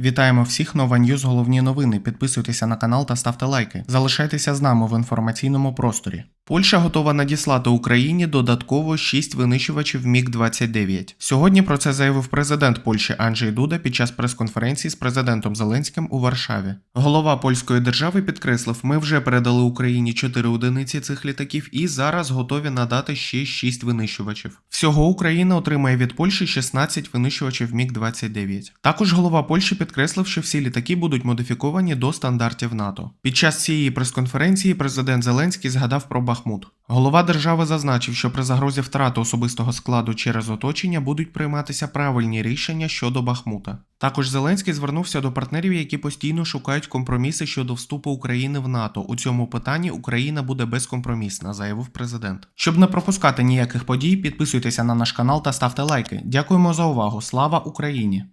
Вітаємо всіх нова Ньюз головні новини. Підписуйтеся на канал та ставте лайки. Залишайтеся з нами в інформаційному просторі. Польща готова надіслати Україні додатково 6 винищувачів Міг-29. Сьогодні про це заявив президент Польщі Анджей Дуда під час прес-конференції з президентом Зеленським у Варшаві. Голова польської держави підкреслив: ми вже передали Україні 4 одиниці цих літаків і зараз готові надати ще 6 винищувачів. Всього Україна отримає від Польщі 16 винищувачів Міг-29. Також голова Польщі підкреслив, що всі літаки будуть модифіковані до стандартів НАТО. Під час цієї прес-конференції президент Зеленський згадав про Бахмут. Голова держави зазначив, що при загрозі втрати особистого складу через оточення будуть прийматися правильні рішення щодо Бахмута. Також Зеленський звернувся до партнерів, які постійно шукають компроміси щодо вступу України в НАТО. У цьому питанні Україна буде безкомпромісна, заявив президент. Щоб не пропускати ніяких подій, підписуйтеся на наш канал та ставте лайки. Дякуємо за увагу. Слава Україні!